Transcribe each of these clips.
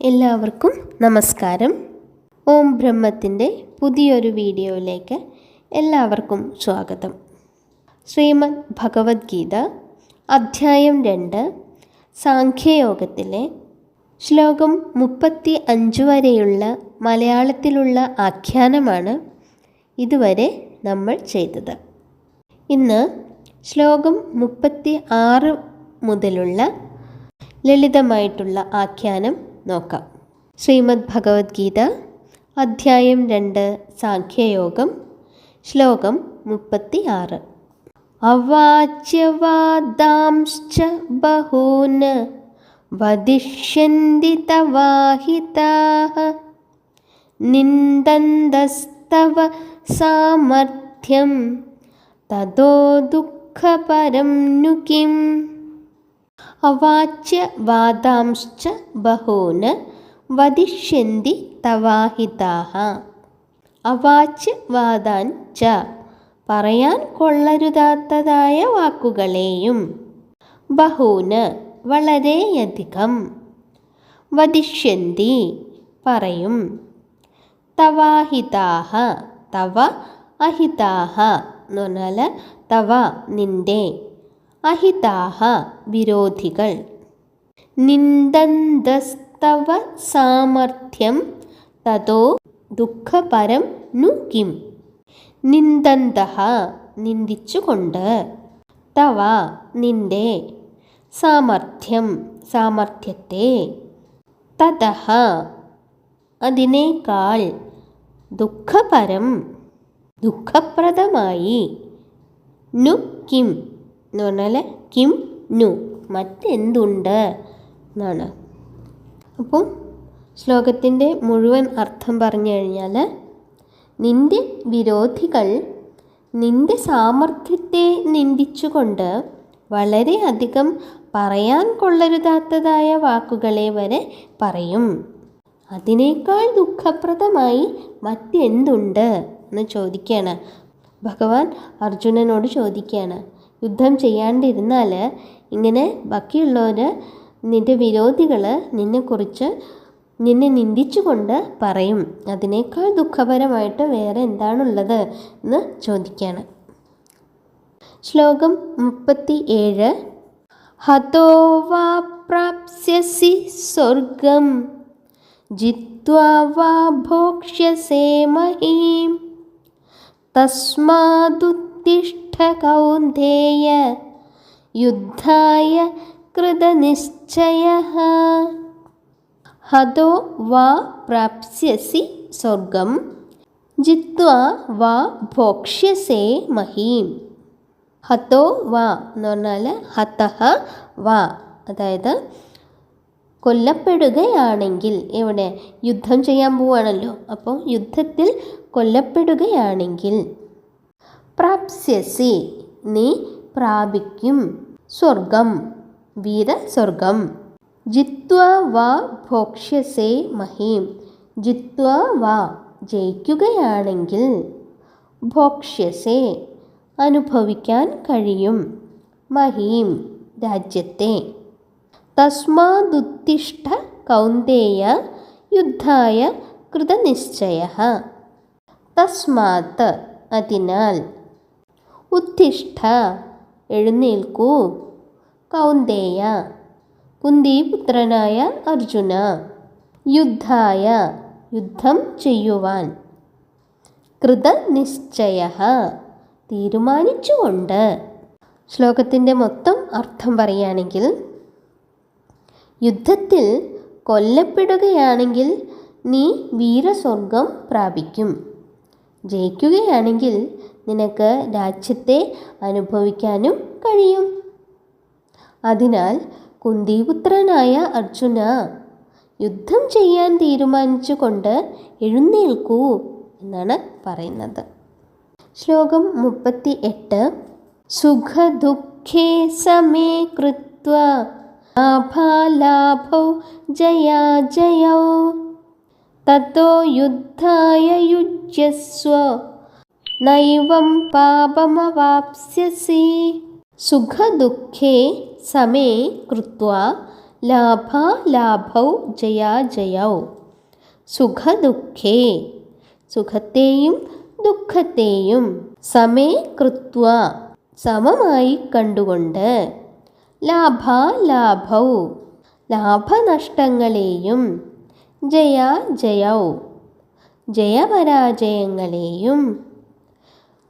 എല്ലാവർക്കും നമസ്കാരം. ഓം ബ്രഹ്മത്തിന്റെ പുതിയൊരു വീഡിയോയിലേക്ക് എല്ലാവർക്കും സ്വാഗതം. ശ്രീമദ് ഭഗവത്ഗീത അധ്യായം രണ്ട് സാഖ്യയോഗത്തിലെ ശ്ലോകം മുപ്പത്തി അഞ്ച് വരെയുള്ള മലയാളത്തിലുള്ള ആഖ്യാനമാണ് ഇതുവരെ നമ്മൾ ചെയ്തത്. ഇന്ന് ശ്ലോകം മുപ്പത്തി ആറ് മുതലുള്ള ലളിതമായിട്ടുള്ള ആഖ്യാനം നോക്കാം. ശ്രീമദ് ഭഗവത്ഗീത അധ്യായം രണ്ട് സാഖ്യയോഗം ശ്ലോകം മുപ്പത്തി ആറ് അവാച്യവാദാംശ്ച ബഹൂന് വദിഷ്യന്തി തവാഹിതാഹ നിന്ദന്തസ്തവ സാമർഥ്യം തതോ ദുഃഖപരം नु അവാച്യവാദാംശ്ച ബഹൂന് വദിഷ്യന്തി തവാഹിതാः അവാച്യവാദാൻ ച. പറയാൻ കൊള്ളരുതാത്തതായ വാക്കുകളെയും. ബഹൂന് വളരെയധികം. വദിഷ്യന്തി പറയും. തവാഹിതാഹ തവ അഹിതാഹ എന്ന് പറഞ്ഞാൽ തവ നിന്റെ അഹിതാഹ വിരോധികൾ. നിന്ദന്തസ്തവ സാമർഥ്യം തതോ ദുഃഖപരം നു കിം. നിന്ദന്ത നിന്ദിച്ചുകൊണ്ട് തവ നിന്റെ സാമർഥ്യം സാമർഥ്യത്തെ തതഹ അതിനേക്കാൾ ദുഃഖപരം ദുഃഖപ്രദമായി നു കിം. എന്ന് പറഞ്ഞാൽ കിം നു. മറ്റെന്തുണ്ട്? എന്നാണ്. അപ്പം ശ്ലോകത്തിന്റെ മുഴുവൻ അർത്ഥം പറഞ്ഞു കഴിഞ്ഞാൽ നിന്റെ വിരോധികൾ നിന്റെ സാമർഥ്യത്തെ നിന്ദിച്ചുകൊണ്ട് വളരെയധികം പറയാൻ കൊള്ളരുതാത്തതായ വാക്കുകളെ വരെ പറയും. അതിനേക്കാൾ ദുഃഖപ്രദമായി മറ്റെന്തുണ്ട്? എന്ന് ചോദിക്കുകയാണ് ഭഗവാൻ അർജുനനോട് ചോദിക്കുകയാണ് യുദ്ധം ചെയ്യാണ്ടിരുന്നാൽ ഇങ്ങനെ ബാക്കിയുള്ളവർ നിന്റെ വിരോധികൾ നിന്നെക്കുറിച്ച് നിന്നെ നിന്ദിച്ചുകൊണ്ട് പറയും. അതിനേക്കാൾ ദുഃഖപരമായിട്ട് വേറെ എന്താണുള്ളത് എന്ന് ചോദിക്കുകയാണ് ശ്ലോകം മുപ്പത്തി ഏഴ് ഹതോ വാ പ്രാപ്സ്യസി സ്വർഗം. ജിത്വാ ഭോക്ഷ്യസേ മഹീം. കൗന്ദേയ യുദ്ധായ കൃതനിശ്ചയ. ഹതോ വാ പ്രാപ്സ്യസി സ്വർഗം ജിത്വാ വാ ഭോക്ഷ്യസേ മഹീം. ഹതോ വാ എന്ന് പറഞ്ഞാൽ ഹതഹ വാ. അതായത് കൊല്ലപ്പെടുകയാണെങ്കിൽ എവിടെ? യുദ്ധം ചെയ്യാൻ പോവുകയാണല്ലോ. അപ്പോൾ യുദ്ധത്തിൽ കൊല്ലപ്പെടുകയാണെങ്കിൽ പ്രാപ്സ്യസി. നീ പ്രാപിക്കും. സ്വർഗം. വീരസ്വർഗം. ജിത്വ വ ഭോക്ഷ്യസേ മഹീം. ജിത്വ വ ജയിക്കുകയാണെങ്കിൽ ഭോക്ഷ്യസേ അനുഭവിക്കാൻ കഴിയും. മഹീം രാജ്യത്തെ. തസ്മാദുത്തിഷ്ഠ കൗന്ദേയ യുദ്ധായ കൃതനിശ്ചയ. തസ്മാത്ത് അതിനാൽ ഉത്തിഷ്ഠ. എഴുന്നേൽക്കൂ. കൗന്ദേയ. കുന്തിപുത്രനായ അർജുന. യുദ്ധായ. യുദ്ധം ചെയ്യുവാൻ. കൃതനിശ്ചയ. തീരുമാനിച്ചുകൊണ്ട്. ശ്ലോകത്തിന്റെ മൊത്തം അർത്ഥം പറയുകയാണെങ്കിൽ യുദ്ധത്തിൽ കൊല്ലപ്പെടുകയാണെങ്കിൽ നീ വീരസ്വർഗം പ്രാപിക്കും. ജയിക്കുകയാണെങ്കിൽ നിനക്ക് രാജ്യത്തെ അനുഭവിക്കാനും കഴിയും. അതിനാൽ കുന്തിപുത്രനായ അർജുന യുദ്ധം ചെയ്യാൻ തീരുമാനിച്ചുകൊണ്ട് എഴുന്നേൽക്കൂ എന്നാണ് പറയുന്നത്. ശ്ലോകം മുപ്പത്തി എട്ട് സുഖദുഃഖേ സമേ കൃത്വ ലാഭാലാഭൗ തത്തോ യുദ്ധായ യുജ്യസ്വ. നൈവം പാപമവാപ്സ്യസി. സുഖദുഃഖേ സമേ കൃത്വ ലാഭാലാഭൗ ജയാജയൗ ജയാ ജയൗ. സുഖദുഃഖേ സുഖത്തെയും ദുഃഖത്തെയും സമേ കൃത്വ സമമായി കണ്ടുകൊണ്ട് ലാഭാലാഭൗ ലാഭനഷ്ടങ്ങളെയും ജയാജയൗ ജയപരാജയങ്ങളെയും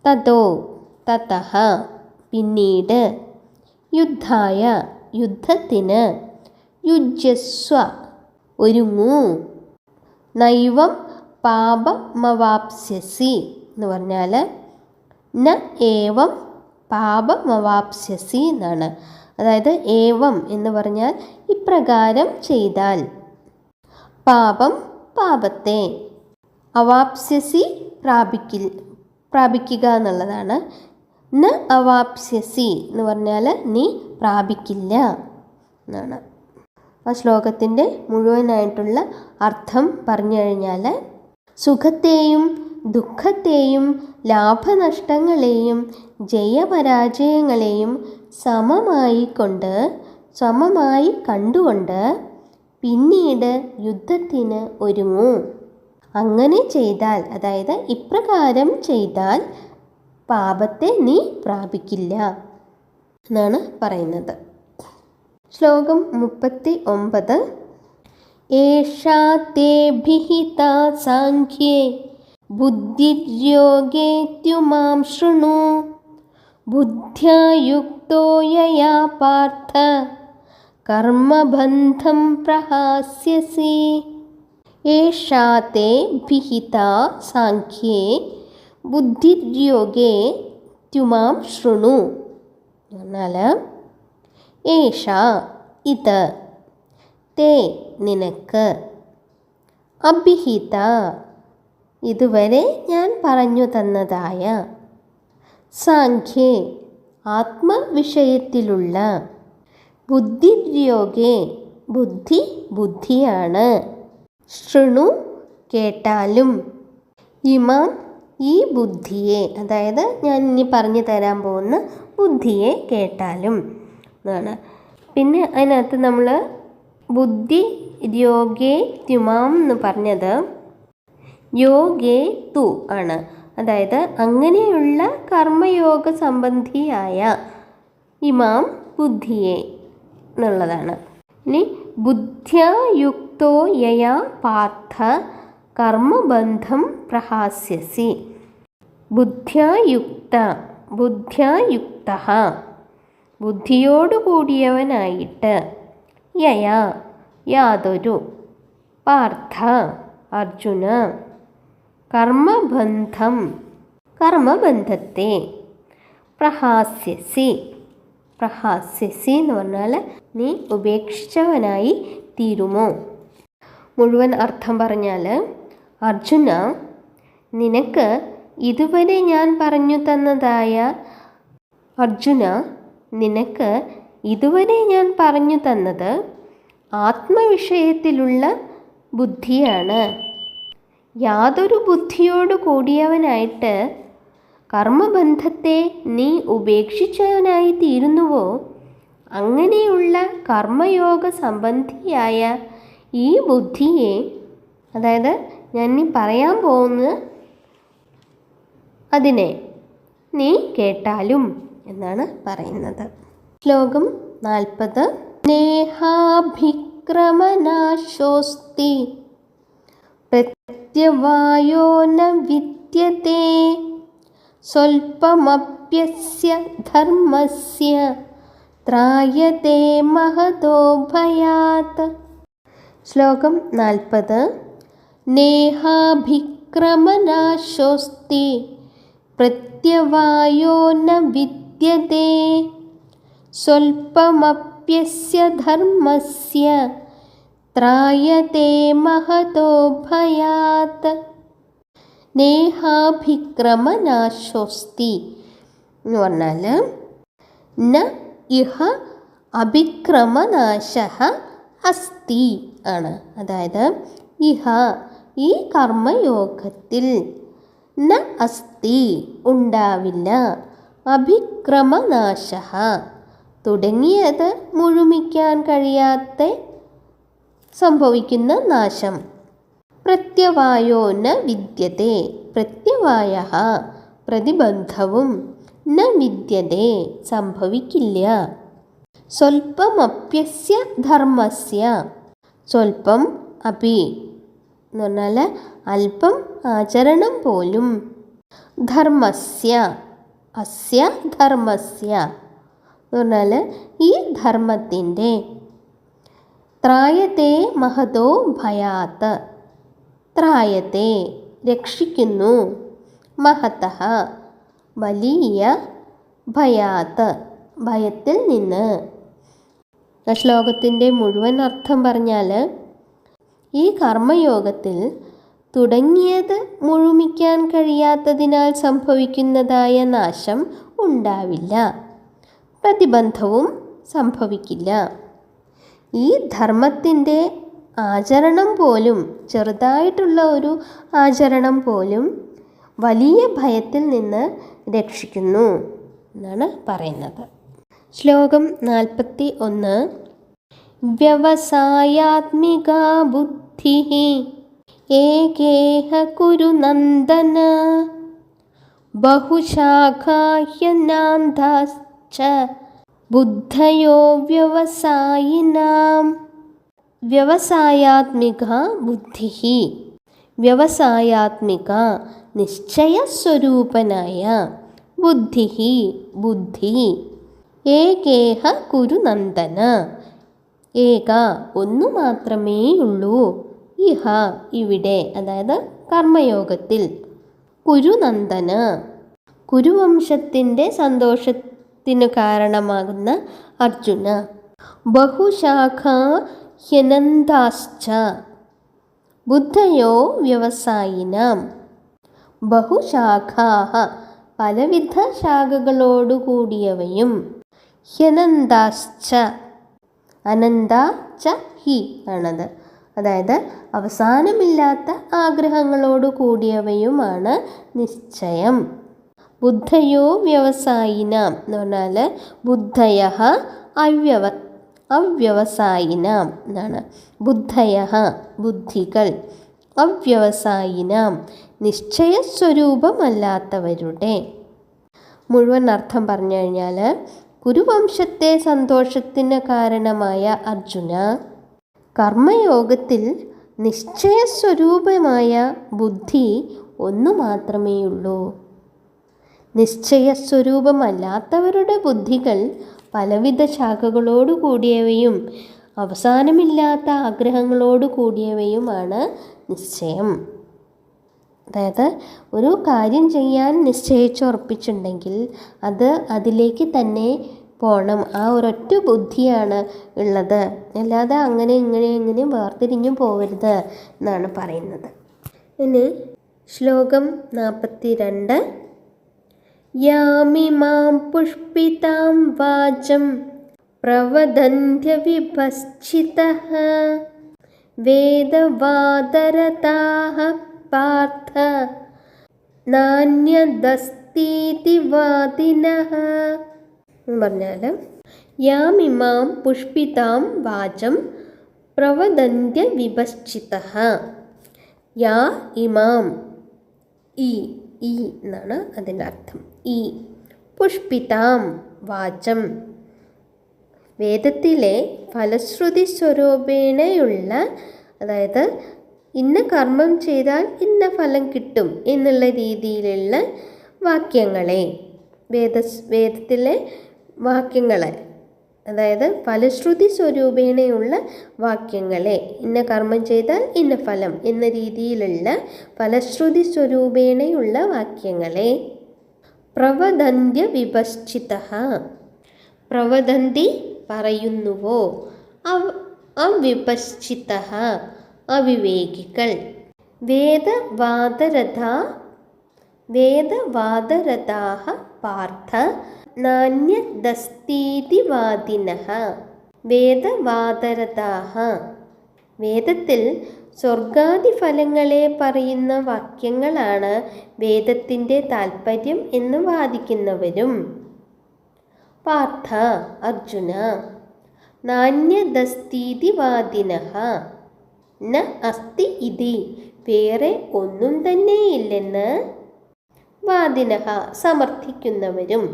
തതോ തതഹ പിന്നീട് യുദ്ധായ യുദ്ധത്തിന് യുജസ്വ ഒരുങ്ങൂ. നൈവം പാപമവാപ്സ്യസി എന്ന് പറഞ്ഞാൽ ന ഏവം പാപമവാപ്സ്യസി എന്നാണ്. അതായത് ഏവം എന്ന് പറഞ്ഞാൽ ഇപ്രകാരം ചെയ്താൽ പാപം പാപത്തെ അവാപ്സ്യസി പ്രാപിക്കിൽ പ്രാപിക്കുക എന്നുള്ളതാണ്. ന അവാപ്സ്യസി എന്ന് പറഞ്ഞാൽ നീ പ്രാപിക്കില്ല എന്നാണ്. ആ ശ്ലോകത്തിന്റെ മുഴുവനായിട്ടുള്ള അർത്ഥം പറഞ്ഞു കഴിഞ്ഞാൽ സുഖത്തെയും ദുഃഖത്തെയും ലാഭനഷ്ടങ്ങളെയും ജയപരാജയങ്ങളെയും സമമായി കൊണ്ട് സമമായി കണ്ടുകൊണ്ട് പിന്നീട് യുദ്ധത്തിന് ഒരുങ്ങൂ. അങ്ങനെ ചെയ്താൽ അതായത് ഇപ്രകാരം ചെയ്താൽ പാപത്തെ നീ പ്രാപിക്കില്ല എന്നാണ് പറയുന്നത്. ശ്ലോകം മുപ്പത്തി ഒമ്പത് ഏഷാ ബുദ്ധിര്യോഗേത്യുമാം ശൃണു ബുദ്ധ്യായുക്തോ യയാ പാർത്ഥ കർമ്മബന്ധം പ്രഹാസ്യസി. ഏഷാ തേ ഭിഹിത സാഖ്യേ ബുദ്ധിര്യോഗേ ത്യുമാം ശൃണു. എന്നാൽ ഏഷ ഇത് തേ നിനക്ക്. അഭിഹിത ഇതുവരെ ഞാൻ പറഞ്ഞു തന്നതായ സാഖ്യേ ആത്മവിഷയത്തിലുള്ള ബുദ്ധിര്യോഗേ ബുദ്ധി ബുദ്ധിയാണ്. ശൃണു കേട്ടാലും. ഇമാം ഈ ബുദ്ധിയെ അതായത് ഞാൻ ഇനി പറഞ്ഞു തരാൻ പോകുന്ന ബുദ്ധിയെ കേട്ടാലും. എന്നാണ് പിന്നെ അതിനകത്ത് നമ്മൾ ബുദ്ധി യോഗേ ത്യുമാം എന്ന് പറഞ്ഞത് യോഗേ തു ആണ്. അതായത് അങ്ങനെയുള്ള കർമ്മയോഗ സംബന്ധിയായ ഇമാം ബുദ്ധിയെ എന്നുള്ളതാണ്. ഇനി ബുദ്ധ്യായുക്തോ യയാ പാർത്ഥ കർമ്മബന്ധം പ്രഹാസ്യസി. ബുദ്ധ്യായുക്ത ബുദ്ധ്യായുക്ത. ബുദ്ധിയോടുകൂടിയവനായിട്ട് യയാ യാതൊരു. പാർത്ഥ അർജുന. കർമ്മബന്ധം കർമ്മബന്ധത്തെ പ്രഹാസ്യസി. പ്രഹാസ്യസി എന്ന് പറഞ്ഞാൽ നീ ഉപേക്ഷിച്ചവനായി തീരുമോ? മുഴുവൻ അർത്ഥം പറഞ്ഞാൽ അർജുന നിനക്ക് ഇതുവരെ ഞാൻ പറഞ്ഞു തന്നതായ അർജുന നിനക്ക് ഇതുവരെ ഞാൻ പറഞ്ഞു തന്നത് ആത്മവിഷയത്തിലുള്ള ബുദ്ധിയാണ്. യാതൊരു ബുദ്ധിയോട് കൂടിയവനായിട്ട് കർമ്മബന്ധത്തെ നീ ഉപേക്ഷിച്ചവനായി തീരുന്നുവോ അങ്ങനെയുള്ള കർമ്മയോഗ സംബന്ധിയായ ഈ ബുദ്ധിയെ അതായത് ഞാൻ നീ പറയാൻ പോകുന്ന അതിനെ നീ കേട്ടാലും എന്നാണ് പറയുന്നത്. ശ്ലോകം നാൽപ്പത്. സ്നേഹാഭിക്രമനാശോസ്തി. പ്രത്യവായോ ന വിദ്യത്തെ സ്വൽപ്പമപ്യസ്യ ധർമ്മസ്യ. ത്രായത്തെ മഹതോ ഭയാത് ശ്ലോകം നാൽപ്പത്. നേഹാഭിക്രമനാശോസ്തി പ്രത്യവായോ ന വിദ്യത്തെ സ്വൽപ്പമപ്യസ്യ ധർമ്മസ്യ ത്രായത്തെ മഹതോ ഭയാത്. നേഹാഭിക്രമനാശോസ്തി എന്ന് പറഞ്ഞാൽ ന ഇഹ അഭിക്രമനാശ അസ്തി. ആണ്. അതായത് ഇഹ ഈ കർമ്മയോഗത്തിൽ ന അസ്തി ഉണ്ടാവില്ല. അഭിക്രമനാശ തുടങ്ങിയത് മുഴുമിക്കാൻ കഴിയാത്ത സംഭവിക്കുന്ന നാശം. പ്രത്യവായോ ന വിദ്യത്തെ. പ്രത്യവായ പ്രതിബന്ധവും ന വിദ്യത്തെ. സംഭവിക്കില്ല. സ്വൽപ്പമപ്യസ്യ ധർമ്മസ്യ. സ്വൽപ്പം അപി എന്ന് പറഞ്ഞാൽ അല്പം ആചരണം പോലും. ധർമ്മസ്യ അസ്യ ധർമ്മസ്യ എന്ന് പറഞ്ഞാൽ ഈ ധർമ്മത്തിന്റെ ത്രായത്തെ മഹതോ ഭയാത്ത് ത്രായത്തെ രക്ഷിക്കുന്നു മഹത വലിയ ഭയാത്ത് ഭയത്തിൽ നിന്ന്. ആ ശ്ലോകത്തിന്റെ മുഴുവൻ അർത്ഥം പറഞ്ഞാൽ ഈ കർമ്മയോഗത്തിൽ തുടങ്ങിയത് മുഴുമിക്കാൻ കഴിയാത്തതിനാൽ സംഭവിക്കുന്നതായ നാശം ഉണ്ടാവില്ല. പ്രതിബന്ധവും സംഭവിക്കില്ല. ഈ ധർമ്മത്തിന്റെ ആചരണം പോലും ചെറുതായിട്ടുള്ള ഒരു ആചരണം പോലും വലിയ ഭയത്തിൽ നിന്ന് രക്ഷിക്കുന്നു എന്നാണ് പറയുന്നത്. ശ്ലോകം നാൽപ്പത്തി ഒന്ന്. വ്യവസായാത്മിക ബുദ്ധി ഏകേഹ കുരു നന്ദന. ബഹുശാഖാഹ്യനാന്താശ്ച ബുദ്ധയോ വ്യവസായിനാം. വ്യവസായാത്മിക ബുദ്ധി വ്യവസായാത്മിക നിശ്ചയസ്വരൂപനായ ബുദ്ധി ബുദ്ധി ഏകേഹ കുരുനന്ദന. ഏക ഒന്നു മാത്രമേയുള്ളൂ. ഇഹ ഇവിടെ അതായത് കർമ്മയോഗത്തിൽ. കുരുനന്ദന. കുരുവംശത്തിന്റെ സന്തോഷത്തിന് കാരണമാകുന്ന അർജുന. ബഹുശാഖ ഹ്യനന്താശ്ച ബുദ്ധയോ വ്യവസായിനാം. ബഹുശാഖാഹ പലവിധ ശാഖകളോടു കൂടിയവയും ഹ്യനന്താശ്ച അനന്ത ച ഹി ആണത്. അതായത് അവസാനമില്ലാത്ത ആഗ്രഹങ്ങളോട് കൂടിയവയുമാണ് നിശ്ചയം. ബുദ്ധയോ വ്യവസായിനാം എന്ന് പറഞ്ഞാൽ ബുദ്ധയ അവ്യവ അവ്യവസായിനാം എന്നാണ്. ബുദ്ധയ ബുദ്ധികൾ അവ്യവസായിനാം നിശ്ചയസ്വരൂപമല്ലാത്തവരുടെ. മുഴുവൻ അർത്ഥം പറഞ്ഞു കഴിഞ്ഞാൽ കുരുവംശത്തെ സന്തോഷത്തിന് കാരണമായ അർജുന കർമ്മയോഗത്തിൽ നിശ്ചയസ്വരൂപമായ ബുദ്ധി ഒന്നു മാത്രമേയുള്ളൂ. നിശ്ചയസ്വരൂപമല്ലാത്തവരുടെ ബുദ്ധികൾ പലവിധ ശാഖകളോടു കൂടിയവയും അവസാനമില്ലാത്ത ആഗ്രഹങ്ങളോടു കൂടിയവയുമാണ് നിശ്ചയം. അതായത് ഒരു കാര്യം ചെയ്യാൻ നിശ്ചയിച്ചുറപ്പിച്ചിട്ടുണ്ടെങ്കിൽ അത് അതിലേക്ക് തന്നെ പോകണം ആ ഒരൊറ്റ ബുദ്ധിയാണ് ഉള്ളത്. അല്ലാതെ അങ്ങനെ ഇങ്ങനെ ഇങ്ങനെ വേർതിരിഞ്ഞു പോകരുത് എന്നാണ് പറയുന്നത്. ഇനി ശ്ലോകം നാൽപ്പത്തി രണ്ട് യാമിമാം പുഷ്പിതാം വാചം പ്രവദന്ത്യവിഭശ്ചിതഃ. വേദവാദരതാः പാർത്ഥ നാന്യദസ്തീതി വാദിനഃ. എന്ന് പറഞ്ഞാൽ യാമിമാം പുഷ്പിതാം വാചം പ്രവദന്ത്യ വിഭശ്ചിത യാ ഇമാം ഇ ഈ എന്നാണ് അതിന്റെ അർത്ഥം. ഈ പുഷ്പിതാം വാചം വേദത്തിലെ ഫലശ്രുതി സ്വരൂപേണയുള്ള അതായത് ഇന്ന കർമ്മം ചെയ്താൽ ഇന്ന ഫലം കിട്ടും എന്നുള്ള രീതിയിലുള്ള വാക്യങ്ങളെ വേദ വേദത്തിലെ വാക്യങ്ങളെ അതായത് ഫലശ്രുതി സ്വരൂപേണയുള്ള വാക്യങ്ങളെ ഇന്ന കർമ്മം ചെയ്താൽ ഇന്ന ഫലം എന്ന രീതിയിലുള്ള ഫലശ്രുതി സ്വരൂപേണയുള്ള വാക്യങ്ങളെ. പ്രവദന്ത്യ വിഭശ്ചിത പ്രവദന്തി പറയുന്നുവോ? അവ അവിപശ്ചിത അവിവേകികൾ. വേദവാദരഥ വേദവാദരഥാഹ പാർത്ഥ നാന്യദസ്തീതിവാദിന വേദവാദരഥാഹ. വേദത്തിൽ സ്വർഗാദി ഫലങ്ങളെ പറയുന്ന വാക്യങ്ങളാണ് വേദത്തിന്റെ താൽപ്പര്യം എന്ന് വാദിക്കുന്നവരും. പാർത്ഥ അർജുന നാണ്യദസ്തീതി വാദിനഃ ന അസ്തി ഇതി. വേറെ ഒന്നും തന്നെയില്ലെന്ന് വാദിനഹ സമർത്ഥിക്കുന്നവരും.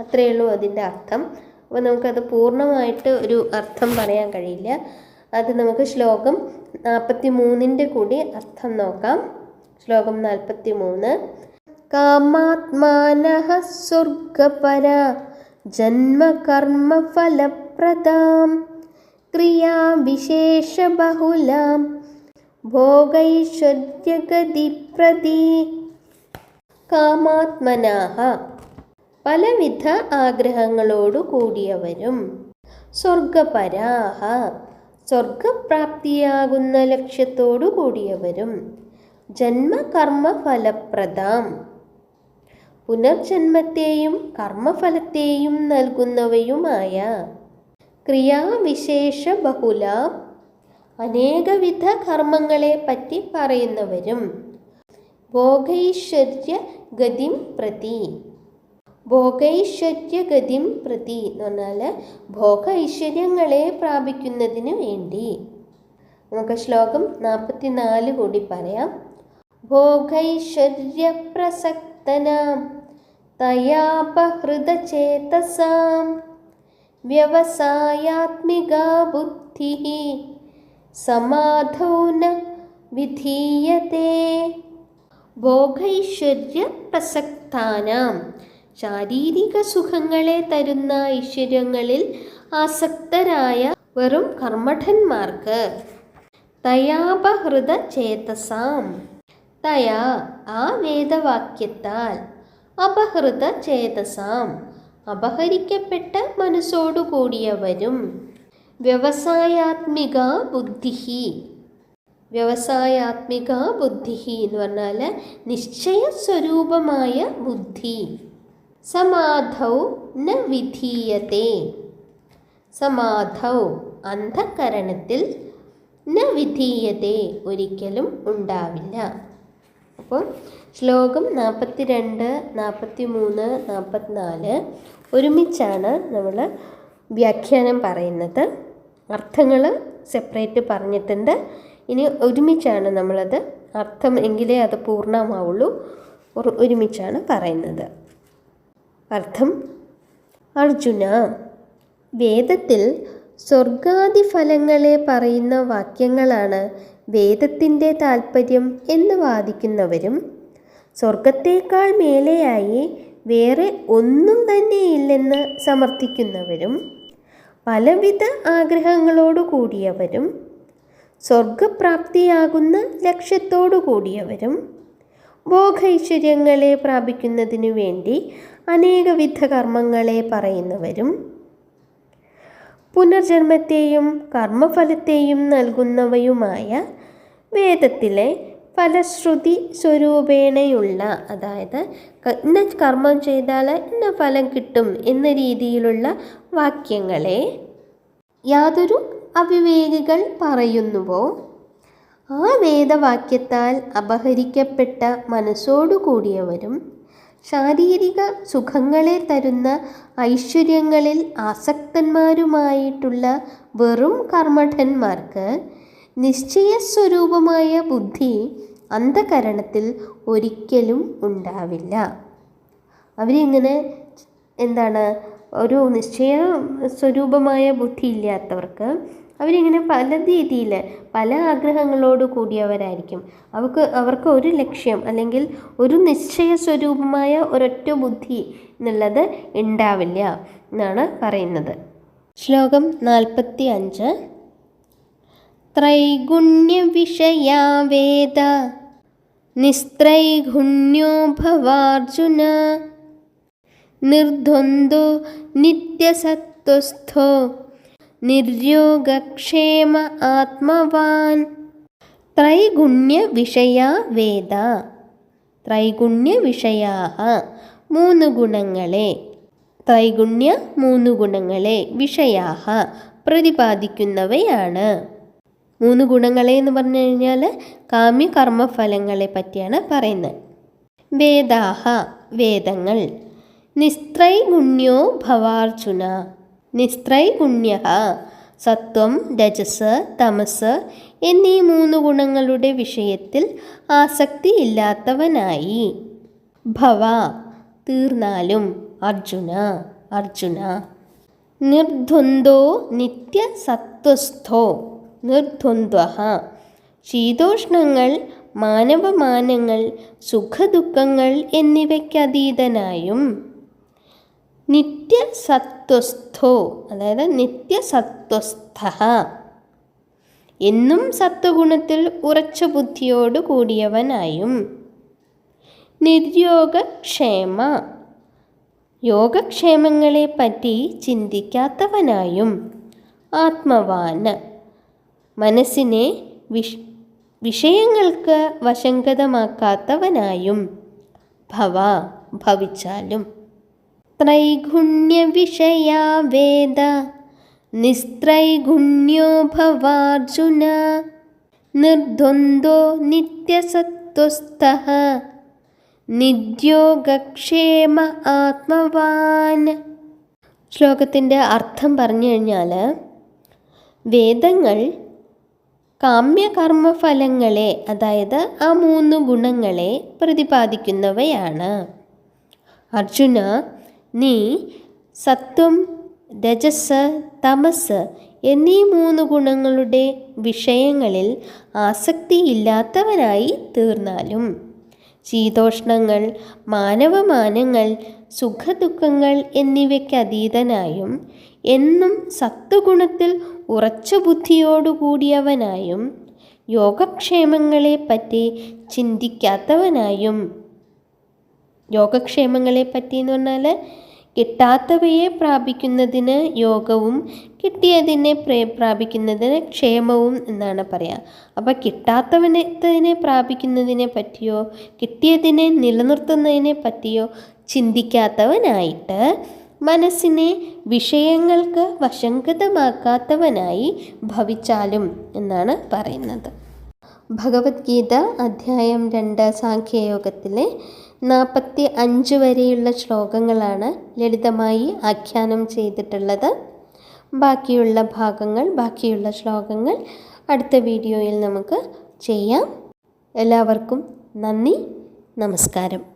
അത്രയേ ഉള്ളൂ അതിന്റെ അർത്ഥം. അപ്പോൾ നമുക്കത് പൂർണമായിട്ട് ഒരു അർത്ഥം പറയാൻ കഴിയില്ല. അത് നമുക്ക് ശ്ലോകം നാൽപ്പത്തി മൂന്നിന്റെ കൂടി അർത്ഥം നോക്കാം. ശ്ലോകം നാൽപ്പത്തി മൂന്ന് കാമാത്മാന സ്വർഗപര ക്രിയാവിശേഷബഹുലാം ഭോഗൈശ്വര്യഗതിപ്രതി കാമാത്മനാഹ. പലവിധ ആഗ്രഹങ്ങളോടു കൂടിയവരും. സ്വർഗപരാഹ. സ്വർഗപ്രാപ്തിയാകുന്ന ലക്ഷ്യത്തോടു കൂടിയവരും. ജന്മകർമ്മ ഫലപ്രദാം പുനർജന്മത്തെയും കർമ്മഫലത്തെയും നൽകുന്നവയുമായ ക്രിയാവിശേഷ ബഹുല അനേകവിധ കർമ്മങ്ങളെ പറ്റി പറയുന്നവരും ഭോഗൈശ്വര്യ ഗതിം പ്രതി. ഭോഗൈശ്വര്യഗതിം പ്രതി എന്ന് പറഞ്ഞാൽ ഭോഗ ഐശ്വര്യങ്ങളെ പ്രാപിക്കുന്നതിന് വേണ്ടി. നമുക്ക് ശ്ലോകം നാൽപ്പത്തി നാല് കൂടി പറയാം. ഭോഗൈശ്വര്യപ്രസക്തനാം തയാപഹൃതചേതസാം. ബുദ്ധി സമാധൗ ന വിധീയത്തെ ഭോഗൈശ്വര്യ പ്രസക്താനാം ശാരീരിക സുഖങ്ങളെ തരുന്ന ഐശ്വര്യങ്ങളിൽ ആസക്തരായ വെറും കർമ്മഠന്മാർക്ക്. തയാപഹൃത ചേതസാം തയാ ആ വേദവാക്യത്താൽ അപഹൃത ചേതസാം അപഹരിക്കപ്പെട്ട മനസ്സോടുകൂടിയവരും. വ്യവസായാത്മിക ബുദ്ധിഹി. വ്യവസായാത്മിക ബുദ്ധിഹി എന്ന് പറഞ്ഞാൽ നിശ്ചയ സ്വരൂപമായ ബുദ്ധി. സമാധൗ ന വിധീയത്തെ സമാധൗ അന്ധകരണത്തിൽ ന വിധീയത്തെ ഒരിക്കലും ഉണ്ടാവില്ല. അപ്പോൾ ശ്ലോകം നാൽപ്പത്തി രണ്ട് നാൽപ്പത്തി മൂന്ന് നാൽപ്പത്തിനാല് ഒരുമിച്ചാണ് നമ്മൾ വ്യാഖ്യാനം പറയുന്നത്. അർത്ഥങ്ങൾ സെപ്പറേറ്റ് പറഞ്ഞിട്ടുണ്ട്. ഇനി ഒരുമിച്ചാണ് നമ്മളത് അർത്ഥം എങ്കിലേ അത് പൂർണമാവുള്ളൂ. ഒരു- ഒരുമിച്ചാണ് പറയുന്നത്. അർത്ഥം അർജുന വേദത്തിൽ സ്വർഗാദി ഫലങ്ങളെ പറയുന്ന വാക്യങ്ങളാണ് വേദത്തിന്റെ താല്പര്യം എന്ന് വാദിക്കുന്നവരും സ്വർഗത്തേക്കാൾ മേലെയായി വേറെ ഒന്നും തന്നെയില്ലെന്ന് സമർത്ഥിക്കുന്നവരും പലവിധ ആഗ്രഹങ്ങളോടു കൂടിയവരും സ്വർഗപ്രാപ്തിയാകുന്ന ലക്ഷ്യത്തോടു കൂടിയവരും ഭോഗൈശ്വര്യങ്ങളെ പ്രാപിക്കുന്നതിനു വേണ്ടി അനേകവിധ കർമ്മങ്ങളെ പറയുന്നവരും പുനർജന്മത്തെയും കർമ്മഫലത്തെയും നൽകുന്നവയുമായ വേദത്തിലെ ഫലശ്രുതി സ്വരൂപേണയുള്ള അതായത് ഇന്ന കർമ്മം ചെയ്താൽ ഇന്ന ഫലം കിട്ടും എന്ന രീതിയിലുള്ള വാക്യങ്ങളെ യാതൊരു അവിവേകികൾ പറയുന്നുവോ? ആ വേദവാക്യത്താൽ അപഹരിക്കപ്പെട്ട മനസ്സോടുകൂടിയവരും ശാരീരിക സുഖങ്ങളെ തരുന്ന ഐശ്വര്യങ്ങളിൽ ആസക്തന്മാരുമായിട്ടുള്ള വെറും കർമ്മഠന്മാർക്ക് നിശ്ചയസ്വരൂപമായ ബുദ്ധി അന്ധകരണത്തിൽ ഒരിക്കലും ഉണ്ടാവില്ല. അവരിങ്ങനെ എന്താണ്? ഒരു നിശ്ചയ സ്വരൂപമായ ബുദ്ധി ഇല്ലാത്തവർക്ക് അവരിങ്ങനെ പല രീതിയിൽ പല ആഗ്രഹങ്ങളോട് കൂടിയവരായിരിക്കും. അവർക്ക് അവർക്ക് ഒരു ലക്ഷ്യം അല്ലെങ്കിൽ ഒരു നിശ്ചയ സ്വരൂപമായ ഒരൊറ്റ ബുദ്ധി എന്നുള്ളത് ഉണ്ടാവില്ല എന്നാണ് പറയുന്നത്. ശ്ലോകം നാൽപ്പത്തി അഞ്ച് ത്രൈഗുണ്യവിഷയാ വേദ നിസ്ത്രൈഗുണ്യോ ഭവാർജുന നിർദ്വന്ദ്വോ നിത്യസത്വസ്ഥോ നിർയോഗക്ഷേമ ആത്മവാൻ. ത്രൈഗുണ്യ വിഷയ വേദ. ത്രൈഗുണ്യ വിഷയാ മൂന്ന് ഗുണങ്ങളെ. ത്രൈഗുണ്യ മൂന്ന് ഗുണങ്ങളെ വിഷയാ പ്രതിപാദിക്കുന്നവയാണ്. മൂന്ന് ഗുണങ്ങളെ എന്ന് പറഞ്ഞു കഴിഞ്ഞാൽ കാമ്യ കർമ്മഫലങ്ങളെ പറ്റിയാണ് പറയുന്നത്. വേദാഹ വേദങ്ങൾ. നിസ്ത്രൈഗുണ്യോ ഭവാർജുന. നിസ്ത്രൈഗുണ്യ സത്വം രജസ് തമസ് എന്നീ മൂന്ന് ഗുണങ്ങളുടെ വിഷയത്തിൽ ആസക്തിയില്ലാത്തവനായി ഭവ തീർന്നാലും അർജുന അർജുന. നിർദ്വന്ദ്വോ നിത്യസത്വസ്ഥോ നിർദ്വന്ദ്വ ശീതോഷ്ണങ്ങൾ മാനവമാനങ്ങൾ സുഖദുഃഖങ്ങൾ എന്നിവയ്ക്കതീതനായും നിത്യസത്വസ്ഥോ അതായത് നിത്യസത്വസ്ഥ. എന്നും സത്വഗുണത്തിൽ ഉറച്ച ബുദ്ധിയോട് കൂടിയവനായും യോഗക്ഷേമങ്ങളെ പറ്റി ചിന്തിക്കാത്തവനായും. ആത്മവാന്. മനസ്സിനെ വിഷ് വിഷയങ്ങൾക്ക് വശങ്കതമാക്കാത്തവനായും ഭവ ഭവിച്ചാലും. ത്രൈഗുണ്യവിഷയാ വേദ. നിസ്ത്രൈഗുണ്യോ ഭവാർജുന. നിർദ്വന്ദ്വോ നിത്യസത്വസ്ഥ. നിദ്യോഗക്ഷേമ ആത്മവാൻ. ശ്ലോകത്തിന്റെ അർത്ഥം പറഞ്ഞു കഴിഞ്ഞാൽ വേദങ്ങൾ കാമ്യകർമ്മഫലങ്ങളെ അതായത് ആ മൂന്ന് ഗുണങ്ങളെ പ്രതിപാദിക്കുന്നവയാണ്. അർജുന നീ സത്വം രജസ് തമസ് എന്നീ മൂന്ന് ഗുണങ്ങളുടെ വിഷയങ്ങളിൽ ആസക്തിയില്ലാത്തവനായി തീർന്നാലും. ശീതോഷ്ണങ്ങൾ മാനവമാനങ്ങൾ സുഖദുഃഖങ്ങൾ എന്നിവയ്ക്കതീതനായും എന്നും സത്വഗുണത്തിൽ ഉറച്ച ബുദ്ധിയോടുകൂടിയവനായും യോഗക്ഷേമങ്ങളെപ്പറ്റി ചിന്തിക്കാത്തവനായും. യോഗക്ഷേമങ്ങളെപ്പറ്റി എന്ന് പറഞ്ഞാൽ കിട്ടാത്തവയെ പ്രാപിക്കുന്നതിന് യോഗവും കിട്ടിയതിനെ പ്രേ പ്രാപിക്കുന്നതിന് ക്ഷേമവും എന്നാണ് പറയുക അപ്പോൾ കിട്ടാത്തവനത്തതിനെ പ്രാപിക്കുന്നതിനെ പറ്റിയോ കിട്ടിയതിനെ നിലനിർത്തുന്നതിനെ പറ്റിയോ ചിന്തിക്കാത്തവനായിട്ട് മനസ്സിനെ വിഷയങ്ങൾക്ക് വശങ്കതമാക്കാത്തവനായി ഭവിച്ചാലും എന്നാണ് പറയുന്നത്. ഭഗവത്ഗീത അധ്യായം രണ്ട് സാഖ്യയോഗത്തിലെ നാൽപ്പത്തി അഞ്ച് വരെയുള്ള ശ്ലോകങ്ങളാണ് ലളിതമായി ആഖ്യാനം ചെയ്തിട്ടുള്ളത്. ബാക്കിയുള്ള ഭാഗങ്ങൾ ബാക്കിയുള്ള ശ്ലോകങ്ങൾ അടുത്ത വീഡിയോയിൽ നമുക്ക് ചെയ്യാം. എല്ലാവർക്കും നന്ദി നമസ്കാരം.